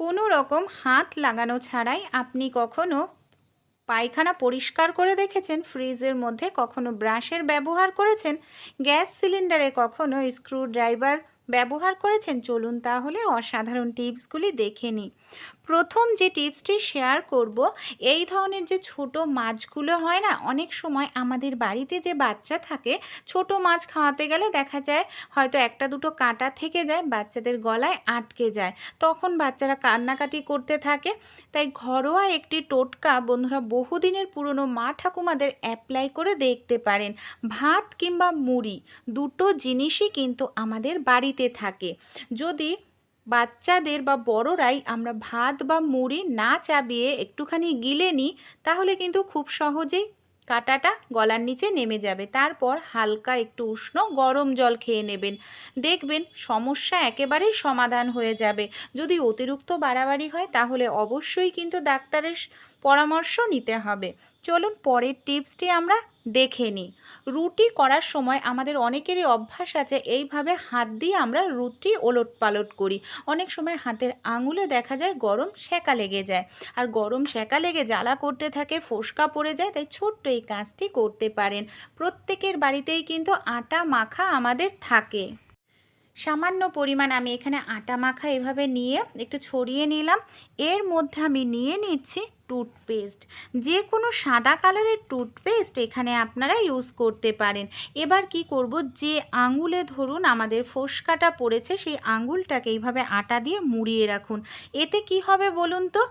কোনো রকম হাত লাগানো ছাড়াই আপনি কখনো পায়খানা পরিষ্কার করে দেখেছেন? ফ্রিজের মধ্যে কখনো ব্রাশের ব্যবহার করেছেন? গ্যাস সিলিন্ডারে কখনো স্ক্রু ড্রাইভার ব্যবহার করেছেন? চলুন তাহলে অসাধারণ টিপসগুলি দেখে নিই। প্রথম যে টিপসটি শেয়ার করব, এই ধরনের যে ছোট মাছগুলো হয় না, অনেক সময় আমাদের বাড়িতে যে বাচ্চা থাকে, ছোট মাছ খাওয়াতে গেলে দেখা যায় হয়তো একটা দুটো কাঁটা থেকে যায়, বাচ্চাদের গলায় আটকে যায়। তখন বাচ্চারা কান্নাকাটি করতে থাকে। তাই ঘরোয়া একটি টোটকা বন্ধুরা বহুদিনের পুরনো মা ঠাকুমাদের অ্যাপ্লাই করে দেখতে পারেন। ভাত কিংবা মুড়ি, দুটো জিনিসই কিন্তু আমাদের বাড়িতে থাকে। যদি বাচ্চাদের বা বড়রাই আমরা ভাত বা মুড়ি না চাবিয়ে একটুখানি গিলে নিই তাহলে কিন্তু খুব সহজেই কাটাটা গলার নিচে নেমে যাবে। তারপর হালকা একটু উষ্ণ গরম জল খেয়ে নেবেন। দেখবেন সমস্যা একেবারেই সমাধান হয়ে যাবে। যদি অতিরিক্ত বাড়াবাড়ি হয়, তাহলে অবশ্যই কিন্তু ডাক্তারের পরামর্শ নিতে হবে। চলুন পরের টিপসটি আমরা দেখে নিই। রুটি করার সময় আমাদের অনেকেরই অভ্যাস আছে এইভাবে হাত দিয়ে আমরা রুটি ওলট পালট করি। অনেক সময় হাতের আঙুলে দেখা যায় গরম সেকা লেগে যায়। আর গরম সেকা লেগে জ্বালা করতে থাকে, ফোসকা পড়ে যায়, তাই ছোট্ট এই কাজটি করতে পারেন। প্রত্যেকের বাড়িতেই কিন্তু আটা মাখা আমাদের থাকে। সামান্য পরিমাণ আমি এখানে আটা মাখা এভাবে নিয়ে একটু ছড়িয়ে নিলাম। এর মধ্যে আমি নিয়ে নিচ্ছি টুথপেস্ট যে কোনো সাদা কালারের টুথপেস্ট এখানে আপনারা ইউজ করতে পারেন। এবার কি করব? যে আঙুলে ধরুন আমাদের ফোসকাটা পড়েছে, সেই আঙুলটাকে এইভাবে আটা দিয়ে মুড়িয়ে রাখুন। এতে কি হবে বলুন তো?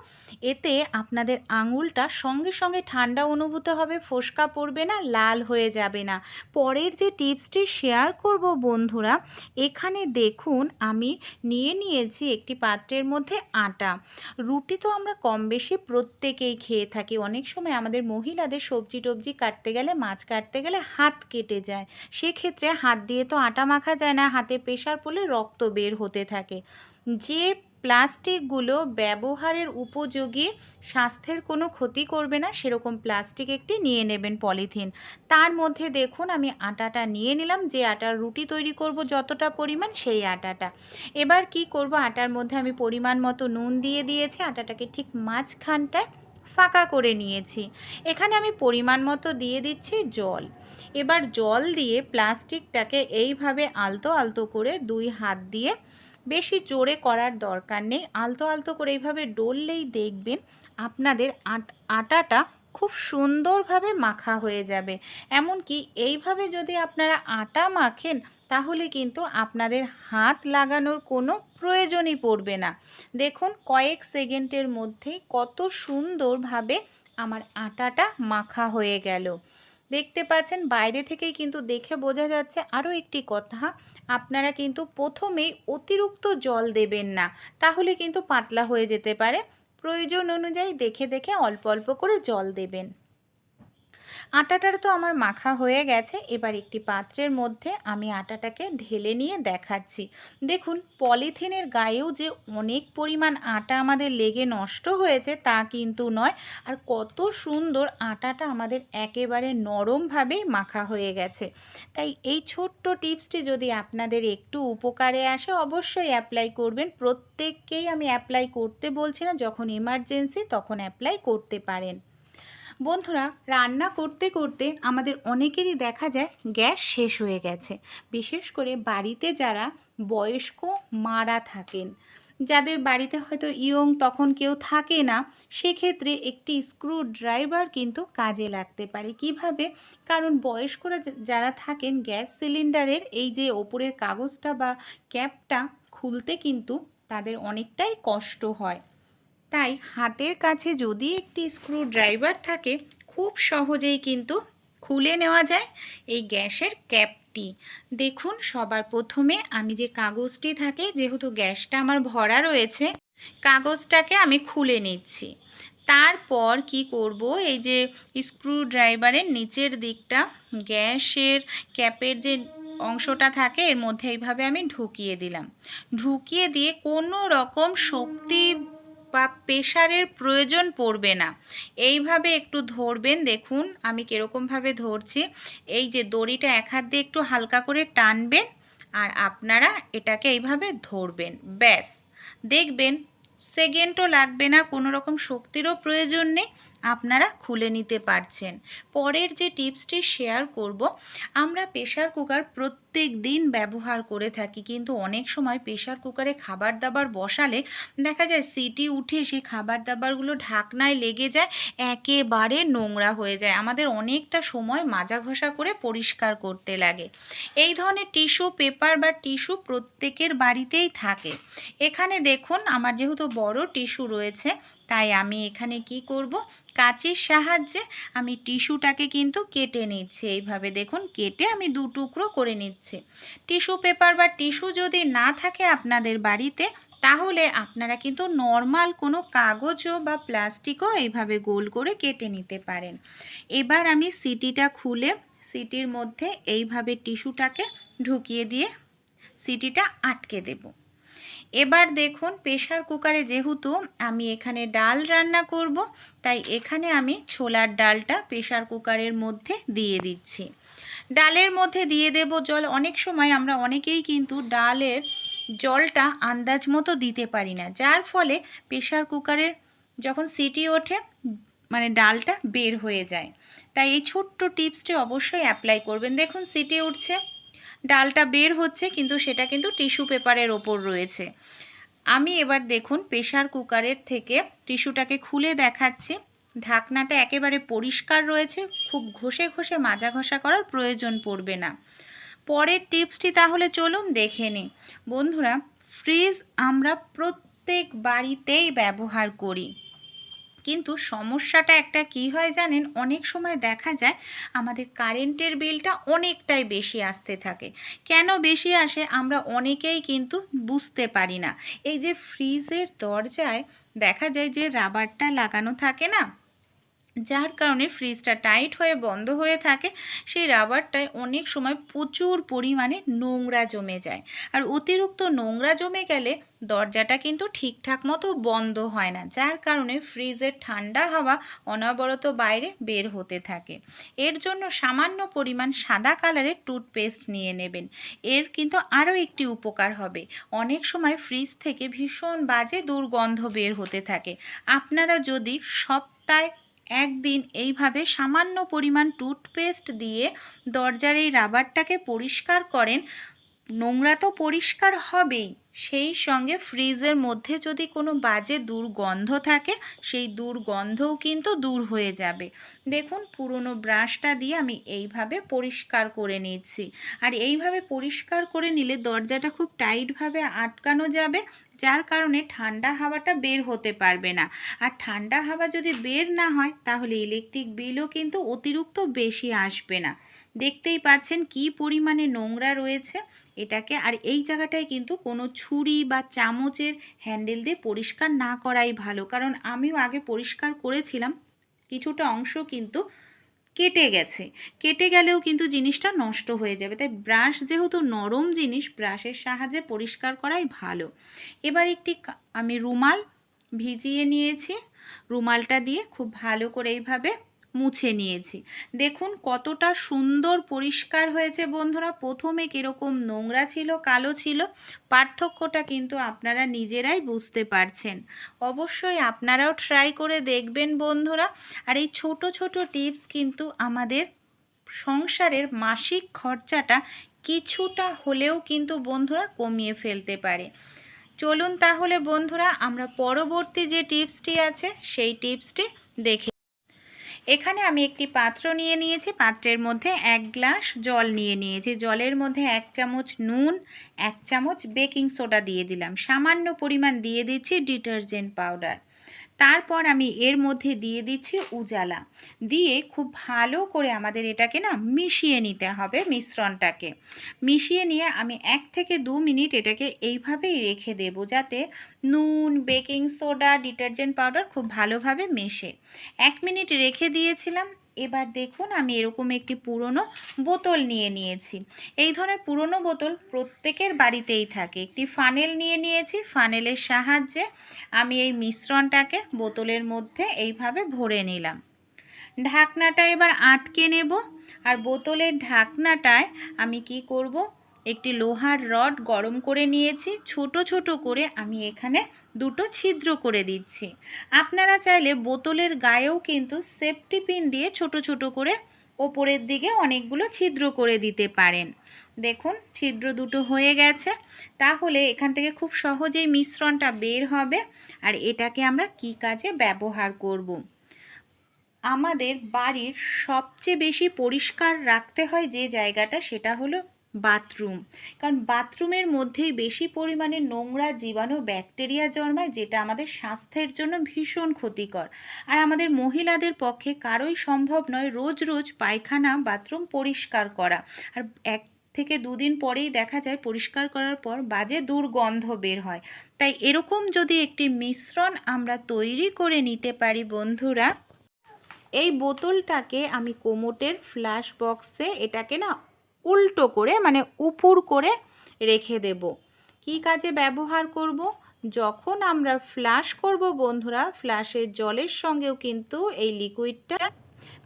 এতে আপনাদের আঙুলটা সঙ্গে সঙ্গে ঠান্ডা অনুভূত হবে, ফোসকা পড়বে না, লাল হয়ে যাবে না। পরের যে টিপসটি শেয়ার করব বন্ধুরা, এখানে দেখুন আমি নিয়ে নিয়েছি একটি পাত্রের মধ্যে আটা। রুটি তো আমরা কম বেশি প্রত্যেকেই খেয়ে থাকি। অনেক সময় আমাদের মহিলাদের সবজি টবজি কাটতে গেলে, মাছ কাটতে গেলে হাত কেটে যায়। সেক্ষেত্রে হাত দিয়ে তো আটা মাখা যায় না, হাতে প্রেশার পড়লে রক্ত বের হতে থাকে। যে প্লাস্টিকগুলো ব্যবহারের উপযোগী, স্বাস্থ্যের কোনো ক্ষতি করবে না, সেরকম প্লাস্টিক একটি নিয়ে নেবেন পলিথিন। তার মধ্যে দেখুন, আমি আটাটা নিয়ে নিলাম, যে আটার রুটি তৈরি করব যতটা পরিমাণ, সেই আটাটা। এবার কি করব? আটার মধ্যে আমি পরিমাণ মতো নুন দিয়ে দিয়েছি, আটাটাকে ঠিক মাঝখানটায় ফাঁকা করে নিয়েছি। এখানে আমি পরিমাণ মতো দিয়ে দিচ্ছি জল। এবার জল দিয়ে প্লাস্টিকটাকে এইভাবে আলতো আলতো করে দুই হাত দিয়ে বেশি জোরে করার দরকার নেই। আলতো আলতো করে এইভাবে ডললেই দেখবেন আপনাদের আটাটা খুব সুন্দরভাবে মাখা হয়ে যাবে। এমনকি এইভাবে যদি আপনারা আটা মাখেন তাহলে কিন্তু আপনাদের হাত লাগানোর কোনো প্রয়োজনই পড়বে না। দেখুন কয়েক সেকেন্ডের মধ্যে কত সুন্দরভাবে আমার আটাটা মাখা হয়ে গেল। দেখতে পাচ্ছেন বাইরে থেকেই কিন্তু দেখে বোঝা যাচ্ছে আরও একটি কথা, আপনারা কিন্তু প্রথমেই অতিরিক্ত জল দেবেন না, তাহলে কিন্তু পাতলা হয়ে যেতে পারে। প্রয়োজন অনুযায়ী দেখে দেখে অল্প অল্প করে জল দেবেন। আটাটার তো আমার মাখা হয়ে গেছে। এবার একটি পাত্রের মধ্যে আমি আটাটাকে ঢেলে নিয়ে দেখাচ্ছি। দেখুন, পলিথিনের গায়েও যে অনেক পরিমাণ আটা আমাদের লেগে নষ্ট হয়েছে তা কিন্তু নয়। আর কত সুন্দর আটাটা আমাদের একেবারে নরমভাবেই মাখা হয়ে গেছে। তাই এই ছোট্ট টিপসটি যদি আপনাদের একটু উপকারে আসে, অবশ্যই অ্যাপ্লাই করবেন। প্রত্যেককেই আমি অ্যাপ্লাই করতে বলছি না, যখন এমার্জেন্সি তখন অ্যাপ্লাই করতে পারেন। বন্ধুরা, রান্না করতে করতে আমাদের অনেকেরই দেখা যায় গ্যাস শেষ হয়ে গেছে। বিশেষ করে বাড়িতে যারা বয়স্ক মারা থাকেন, যাদের বাড়িতে হয়তো ইয়ং তখন কেউ থাকে না, সেক্ষেত্রে একটি স্ক্রু ড্রাইভার কিন্তু কাজে লাগতে পারে। কীভাবে? কারণ বয়স্করা যারা থাকেন, গ্যাস সিলিন্ডারের এই যে ওপরের কাগজটা বা ক্যাপটা খুলতে কিন্তু তাদের অনেকটাই কষ্ট হয়। তাই হাতের কাছে যদি একটি স্ক্রু ড্রাইভার থাকে, খুব সহজেই কিন্তু খুলে নেওয়া যায় এই গ্যাসের ক্যাপটি। দেখুন, সবার প্রথমে আমি যে কাগজটি থাকে, যেহেতু গ্যাসটা আমার ভরা রয়েছে, কাগজটাকে আমি খুলে নিচ্ছি। তারপর কি করব? এই যে স্ক্রু ড্রাইভারের নিচের দিকটা, গ্যাসের ক্যাপের যে অংশটা থাকে, এর মধ্যে এইভাবে আমি ঢুকিয়ে দিলাম। ঢুকিয়ে দিয়ে কোনো রকম শক্তি বা প্রেশারের প্রয়োজন পড়বে না। এইভাবে একটু ধরবেন, দেখুন আমি কীরকমভাবে ধরছি। এই যে দড়িটা এক হাত দিয়ে একটু হালকা করে টানবেন আর আপনারা এটাকে এইভাবে ধরবেন। ব্যাস। দেখবেন, সেকেন্ডও লাগবে না, কোনো রকম শক্তিরও প্রয়োজন নেই। আপনারা খুলে নিতে পারছেন। পরের যে টিপসটি শেয়ার করব, আমরা প্রেশার কুকার প্রত্যেক দিন ব্যবহার করে থাকি, কিন্তু অনেক সময় প্রেশার কুকারে খাবার দাবার বসালে দেখা যায় সিটি উঠে সেই খাবার দাবারগুলো ঢাকনায় লেগে যায়, একেবারে নোংরা হয়ে যায়। আমাদের অনেকটা সময় মাজা ঘষা করে পরিষ্কার করতে লাগে। এই ধরনের টিস্যু পেপার বা টিস্যু প্রত্যেকের বাড়িতেই থাকে। এখানে দেখুন, আমার যেহেতু বড় টিস্যু রয়েছে তাই আমি এখানে কি করব? কাঁচির সাহায্যে আমি টিস্যুটাকে কিন্তু কেটে নিচ্ছি। এইভাবে দেখুন, কেটে আমি দু টুকরো করে নিচ্ছি। টিস্যু পেপার বা টিস্যু যদি না থাকে আপনাদের বাড়িতে, তাহলে আপনারা কিন্তু নর্মাল কোনো কাগজও বা প্লাস্টিকও এইভাবে গোল করে কেটে নিতে পারেন। এবার আমি সিটিটা খুলে, সিটির মধ্যে এইভাবে টিস্যুটাকে ঢুকিয়ে দিয়ে সিটিটা আটকে দেব। এবার দেখুন প্রেশার কুকারে যেহেতু আমি এখানে ডাল রান্না করব, তাই এখানে আমি ছোলার ডালটা প্রেশার কুকারের মধ্যে দিয়ে দিচ্ছি। ডালের মধ্যে দিয়ে দেব জল, অনেক সময় আমরা অনেকেই কিন্তু ডালের জলটা আন্দাজ মতো দিতে পারি না, যার ফলে প্রেশার কুকারের যখন সিটি ওঠে মানে ডালটা বের হয়ে যায়। তাই এই ছোট্ট টিপসটি অবশ্যই অ্যাপ্লাই করবেন। দেখুন সিটি উঠছে। ডালটা বের হচ্ছে, কিন্তু সেটা কিন্তু টিস্যু পেপারের ওপর রয়েছে। আমি এবার দেখুন প্রেশার কুকারের থেকে টিস্যুটাকে খুলে দেখাচ্ছি। ঢাকনাটা একেবারে পরিষ্কার রয়েছে, খুব ঘষে ঘষে মাজা ঘষা করার প্রয়োজন পড়বে না। পরের টিপসটি তাহলে চলুন দেখে নিই। বন্ধুরা, ফ্রিজ আমরা প্রত্যেক বাড়িতেই ব্যবহার করি। কিন্তু সমস্যাটা একটা কি হয় জানেন? অনেক সময় দেখা যায় আমাদের কারেন্টের বিলটা অনেকটাই বেশি আসতে থাকে। কেন বেশি আসে আমরা অনেকেই কিন্তু বুঝতে পারি না। এই যে ফ্রিজের দরজায় দেখা যায় যে রাবারটা লাগানো থাকে না? যার কারণে ফ্রিজটা টাইট হয়ে, বন্ধ হয়ে থাকে, সেই রাবারটায় অনেক সময় প্রচুর পরিমাণে নোংরা জমে যায়। আর অতিরিক্ত নোংরা জমে গেলে দরজাটা কিন্তু ঠিকঠাক মতো বন্ধ হয় না, যার কারণে ফ্রিজের ঠান্ডা হাওয়া অনবরত বাইরে বের হতে থাকে। এর জন্য সামান্য পরিমাণ সাদা কালারের টুথপেস্ট নিয়ে নেবেন। এর কিন্তু আরও একটি উপকার হবে। অনেক সময় ফ্রিজ থেকে ভীষণ বাজে দুর্গন্ধ বের হতে থাকে। আপনারা যদি সপ্তাহে একদিন এইভাবে সামান্য পরিমাণ টুথপেস্ট দিয়ে দরজার এই রাবারটাকে পরিষ্কার করেন, নোংরা তো পরিষ্কার হবেই। সেই সঙ্গে ফ্রিজের মধ্যে যদি কোনো বাজে দুর্গন্ধ থাকে, সেই দুর্গন্ধও কিন্তু দূর হয়ে যাবে। দেখুন, পুরনো ব্রাশটা দিয়ে আমি এইভাবে পরিষ্কার করে নিচ্ছি। আর এইভাবে পরিষ্কার করে নিলে দরজাটা খুব টাইটভাবে আটকানো যাবে যার কারণে ঠান্ডা হাওয়াটা বের হতে পারবে না। আর ঠান্ডা হাওয়া যদি বের না হয়, তাহলে ইলেকট্রিক বিলও কিন্তু অতিরিক্ত বেশি আসবে না। দেখতেই পাচ্ছেন কি পরিমাণে নোংরা রয়েছে এটাকে। আর এই জায়গাটায় কিন্তু কোনো ছুরি বা চামচের হ্যান্ডেল দিয়ে পরিষ্কার না করাই ভালো। কারণ আমিও আগে পরিষ্কার করেছিলাম, কিছুটা অংশ কিন্তু কেটে গেছে। কেটে গেলেও কিন্তু জিনিসটা নষ্ট হয়ে যাবে। তাই ব্রাশ যেহেতু নরম জিনিস, ব্রাশের সাহায্যে পরিষ্কার করাই ভালো। এবার একটি আমি রুমাল ভিজিয়ে নিয়েছি। রুমালটা দিয়ে খুব ভালো করে এইভাবে মুছে নিয়েছি। দেখুন কতটা সুন্দর পরিষ্কার হয়েছে বন্ধুরা। প্রথমে কীরকম নোংরা ছিল, কালো ছিল, পার্থক্যটা কিন্তু আপনারা নিজেরাই বুঝতে পারছেন। অবশ্যই আপনারাও ট্রাই করে দেখবেন বন্ধুরা। আর এই ছোট ছোট টিপস কিন্তু আমাদের সংসারের মাসিক খরচাটা কিছুটা হলেও কিন্তু বন্ধুরা কমিয়ে ফেলতে পারে। চলুন তাহলে বন্ধুরা আমরা পরবর্তী যে টিপসটি আছে, সেই টিপসটি দেখে এখানে আমি একটি পাত্র নিয়ে নিয়েছি। পাত্রের মধ্যে এক গ্লাস জল নিয়ে নিয়েছি। জলের মধ্যে এক চামচ নুন, এক চামচ বেকিং সোডা দিয়ে দিলাম। সামান্য পরিমাণ দিয়ে দিচ্ছি ডিটারজেন্ট পাউডার। তারপর আমি এর মধ্যে দিয়ে দিচ্ছি উজালা। দিয়ে খুব ভালো করে আমাদের এটাকে না মিশিয়ে নিতে হবে মিশ্রণটাকে। মিশিয়ে নিয়ে আমি এক থেকে দু মিনিট এটাকে এইভাবেই রেখে দেব যাতে নুন, বেকিং সোডা, ডিটারজেন্ট পাউডার খুব ভালোভাবে মেশে। এক মিনিট রেখে দিয়েছিলাম এবার দেখুন আমি এরকম একটি পুরনো বোতল নিয়ে নিয়েছি। এই ধরনের পুরনো বোতল প্রত্যেকের বাড়িতেই থাকে। একটি ফানেল নিয়ে নিয়েছি। ফানেলের সাহায্যে আমি এই মিশ্রণটাকে বোতলের মধ্যে এইভাবে ভরে নিলাম। ঢাকনাটা এবার আটকে নেব। আর বোতলের ঢাকনাটায় আমি কি করব? একটি লোহার রড গরম করে নিয়েছি, ছোট ছোট করে আমি এখানে দুটো ছিদ্র করে দিচ্ছি। আপনারা চাইলে বোতলের গায়েও কিন্তু সেফটি পিন দিয়ে ছোট ছোট করে ওপরের দিকে অনেকগুলো ছিদ্র করে দিতে পারেন। দেখুন, ছিদ্র দুটো হয়ে গেছে। তাহলে এখান থেকে খুব সহজেই মিশ্রণটা বের হবে। আর এটাকে আমরা কি কাজে ব্যবহার করব। আমাদের বাড়ির সবচেয়ে বেশি পরিষ্কার রাখতে হয় যে জায়গাটা, সেটা হলো বাথরুম। কারণ বাথরুমের মধ্যেই বেশি পরিমাণে নোংরা জীবাণু ব্যাকটেরিয়া জন্মায়, যেটা আমাদের স্বাস্থ্যের জন্য ভীষণ ক্ষতিকর। আর আমাদের মহিলাদের পক্ষে কারোই সম্ভব নয় রোজ রোজ পায়খানা বাথরুম পরিষ্কার করা। আর এক থেকে দুদিন পরেই দেখা যায় পরিষ্কার করার পর বাজে দুর্গন্ধ বের হয়। তাই এরকম যদি একটি মিশ্রণ আমরা তৈরি করে নিতে পারি বন্ধুরা, এই বোতলটাকে আমি কোমোটের ফ্ল্যাশ বক্সে, এটাকে না উল্টো করে মানে উপুর করে রেখে দেব। কি কাজে ব্যবহার করব? যখন আমরা ফ্ল্যাশ করব বন্ধুরা ফ্ল্যাশের জলের সঙ্গেও কিন্তু এই লিকুইডটা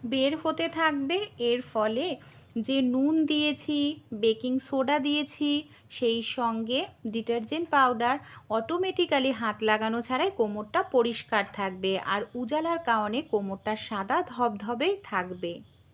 বের হতে থাকবে। এর ফলে যে নুন দিয়েছি বেকিং সোডা দিয়েছি, সেই সঙ্গে ডিটারজেন্ট পাউডার অটোমেটিক্যালি হাত লাগানো ছাড়াই কোমরটা পরিষ্কার থাকবে। আর উজালার কারণে কোমরটা সাদা ধবধবেই থাকবে।